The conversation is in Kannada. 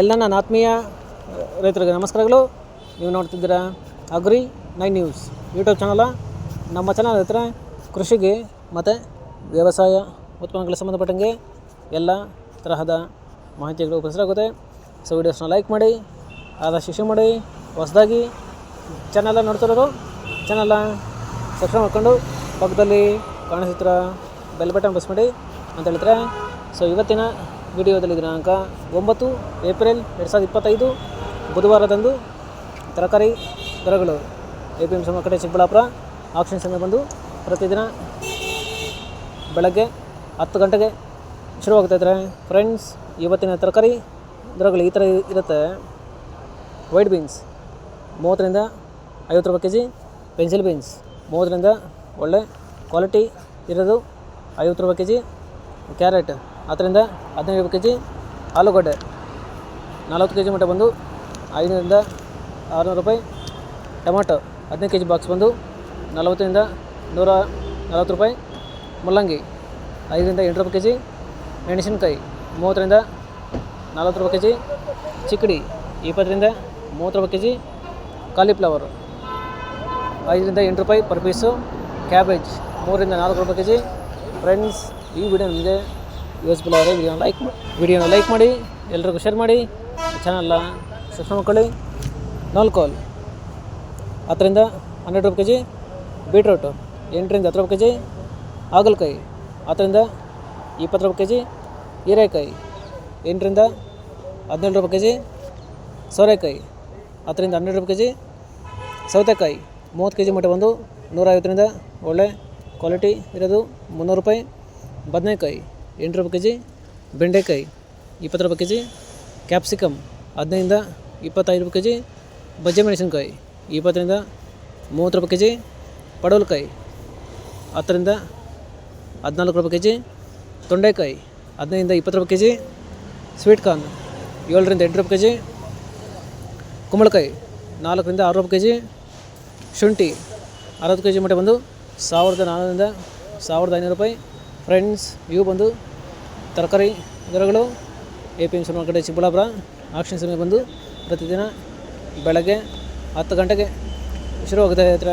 ಎಲ್ಲ ನನ್ನ ಆತ್ಮೀಯ ರೈತರಿಗೆ ನಮಸ್ಕಾರಗಳು. ನೀವು ನೋಡ್ತಿದ್ದೀರಾ agri nine news YouTube channel. ನಮ್ಮ ಚಾನಲ್ ಹತ್ರ ಕೃಷಿಗೆ ಮತ್ತು ವ್ಯವಸಾಯ ಉತ್ಪನ್ನಗಳಿಗೆ ಸಂಬಂಧಪಟ್ಟಂಗೆ ಎಲ್ಲ ತರಹದ ಮಾಹಿತಿಗಳು ಉಪಯೋಗಿಸಲಾಗುತ್ತೆ. ಸೊ ವೀಡಿಯೋಸ್ನ ಲೈಕ್ ಮಾಡಿ ಆದ ಶಿಶು ಮಾಡಿ, ಹೊಸದಾಗಿ ಚಾನಲ ನೋಡ್ತಿರೋರು ಚಾನಲ್ನ ಸಬ್ಸ್ಕ್ರೈಬ್ ಮಾಡ್ಕೊಂಡು ಪಕ್ಕದಲ್ಲಿ ಕಾಣಿಸುತ್ತಿರೋ ಬೆಲ್ ಬಟನ್ ಪ್ರೆಸ್ ಮಾಡಿ ಅಂತ ಹೇಳ್ತಾರೆ ಸೊ ಇವತ್ತಿನ ವಿಡಿಯೋದಲ್ಲಿ ದಿನಾಂಕ ಒಂಬತ್ತು ಏಪ್ರಿಲ್ ಎರಡು ಸಾವಿರದ ಇಪ್ಪತ್ತೈದು, ಬುಧವಾರದಂದು ತರಕಾರಿ ದರಗಳು ಎ ಪಿ ಎಂ ಸಿ ಕಡೆ ಚಿಕ್ಕಬಳ್ಳಾಪುರ ಆಕ್ಷನ್ ಸಂಘ ಬಂದು ಪ್ರತಿದಿನ ಬೆಳಗ್ಗೆ ಹತ್ತು ಗಂಟೆಗೆ ಶುರುವಾಗ್ತಾಯಿದ್ರೆ ಫ್ರೆಂಡ್ಸ್, ಇವತ್ತಿನ ತರಕಾರಿ ದರಗಳು ಈ ಥರ ಇರುತ್ತೆ. ವೈಟ್ ಬೀನ್ಸ್ ಮೂವತ್ತರಿಂದ ಐವತ್ತು ರೂಪಾಯಿ ಕೆ ಜಿ ಪೆನ್ಸಿಲ್ ಬೀನ್ಸ್ ಮೂವತ್ತರಿಂದ ಒಳ್ಳೆ ಕ್ವಾಲಿಟಿ ಇರೋದು ಐವತ್ತು ರೂಪಾಯಿ ಕೆ ಜಿ ಕ್ಯಾರೆಟ್ ಹತ್ತರಿಂದ ಹದಿನೈದು ಕೆ ಜಿ ಆಲೂಗಡ್ಡೆ ನಲವತ್ತು ಕೆ ಜಿ ಮಟ್ಟ ಬಂದು ಐನೂರಿಂದ ಆರುನೂರು ರೂಪಾಯಿ. ಟೊಮಾಟೊ ಹದಿನೈದು ಕೆ ಜಿ ಬಾಕ್ಸ್ ಬಂದು ನಲವತ್ತರಿಂದ ನೂರ ನಲವತ್ತು ರೂಪಾಯಿ. ಮುಲ್ಲಂಗಿ ಐದರಿಂದ ಎಂಟು ರೂಪಾಯಿ ಕೆ ಜಿ ಮೆಣಸಿನಕಾಯಿ ಮೂವತ್ತರಿಂದ ನಲವತ್ತು ರೂಪಾಯಿ ಕೆ ಜಿ ಚಿಕ್ಕಡಿ ಇಪ್ಪತ್ತರಿಂದ ಮೂವತ್ತು ರೂಪಾಯಿ ಕೆ ಜಿ ಕಾಲಿಫ್ಲವರ್ ಐದರಿಂದ ಎಂಟು ರೂಪಾಯಿ ಪರ್ ಪೀಸು. ಕ್ಯಾಬೇಜ್ ಮೂರರಿಂದ ನಾಲ್ಕು ರೂಪಾಯಿ ಕೆ ಜಿ ಫ್ರೆಂಡ್ಸ್, ಈ ವಿಡಿಯೋ ನಿಮಗೆ ಯೂಸ್ಫುಲ್ ಆದರೆ ವಿಡಿಯೋನ ಲೈಕ್ ವಿಡಿಯೋನ ಲೈಕ್ ಮಾಡಿ, ಎಲ್ರಿಗೂ ಶೇರ್ ಮಾಡಿ ಚಾನಲ್ನ ಸಬ್ಸ್ಕ್ರೈಬ್ ಮಾಡ್ಕೊಳ್ಳಿ. ನಾಲ್ಕೋಲ್ ಹತ್ತರಿಂದ ಹನ್ನೆರಡು ರೂಪಾಯಿ ಕೆ ಜಿ ಬೀಟ್ರೂಟು ಎಂಟರಿಂದ ಹತ್ತು ರೂಪಾಯಿ ಕೆ ಜಿ ಹಾಗಲಕಾಯಿ. ಹತ್ತರಿಂದ ಇಪ್ಪತ್ತು ರೂಪಾಯಿ ಕೆ ಜಿ ಹೀರೆಕಾಯಿ. ಎಂಟರಿಂದ ಹದಿನೇಳು ರೂಪಾಯಿ ಕೆ ಜಿ ಸೋರೆಕಾಯಿ. ಹತ್ತರಿಂದ ಹನ್ನೆರಡು ರೂಪಾಯಿ ಕೆ ಜಿ ಸೌತೆಕಾಯಿ. ಮೂವತ್ತು ಕೆ ಜಿ ಮಟ್ಟ ಬಂದು ನೂರೈವತ್ತರಿಂದ ಒಳ್ಳೆ ಕ್ವಾಲಿಟಿ ಇರೋದು ಮುನ್ನೂರು ರೂಪಾಯಿ. ಬದನೆಕಾಯಿ. ಎಂಟು ರೂಪಾಯಿ ಕೆ ಜಿ ಬೆಂಡೆಕಾಯಿ ಇಪ್ಪತ್ತು ರೂಪಾಯಿ ಕೆ ಜಿ ಕ್ಯಾಪ್ಸಿಕಮ್ ಹದಿನೈದಿಂದ ಇಪ್ಪತ್ತೈದು ರೂಪಾಯಿ ಕೆ ಜಿ ಬಜ್ಜೆ ಮೆಣಸಿನ್ಕಾಯಿ ಇಪ್ಪತ್ತರಿಂದ ಮೂವತ್ತು ರೂಪಾಯಿ ಕೆ ಜಿ ಪಡವಲಕಾಯಿ ಹತ್ತರಿಂದ ಹದಿನಾಲ್ಕು ರೂಪಾಯಿ ಕೆ ಜಿ ತೊಂಡೆಕಾಯಿ ಹದಿನೈದಿಂದ ಇಪ್ಪತ್ತು ರೂಪಾಯಿ ಕೆ ಜಿ ಸ್ವೀಟ್ ಕಾರ್ನ್ ಏಳರಿಂದ ಎಂಟು ರೂಪಾಯಿ ಕೆ ಜಿ ಕುಂಬಳಕಾಯಿ ನಾಲ್ಕರಿಂದ ಆರು ರೂಪಾಯಿ ಕೆ ಜಿ ಶುಂಠಿ ಅರವತ್ತು ಕೆ ಜಿ ಮಟ್ಟ ಬಂದು ಸಾವಿರದ ನಾನ್ನೂರಿಂದ ಸಾವಿರದ ಐನೂರು ರೂಪಾಯಿ ಫ್ರೆಂಡ್ಸ್, ಇವು ಬಂದು ತರಕಾರಿ ದರಗಳು A P M C market Chikkaballapur. Auction ಸಮಯ ಬಂದು ಪ್ರತಿದಿನ ಬೆಳಗ್ಗೆ ಹತ್ತು ಗಂಟೆಗೆ ಶುರುವಾಗುತ್ತೆ ಹತ್ರ